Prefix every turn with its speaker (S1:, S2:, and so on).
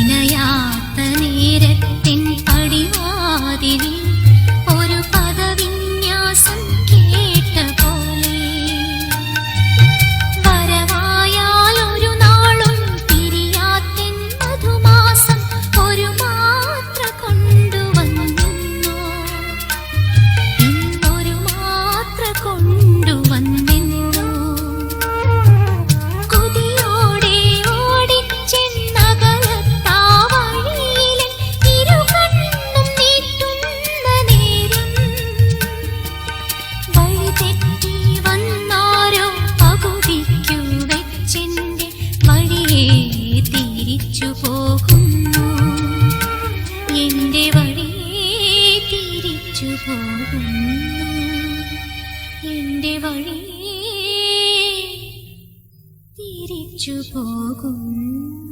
S1: വിനയ തിരിച്ചു എന്റെ വഴി തിരിച്ചു പോകുന്നു.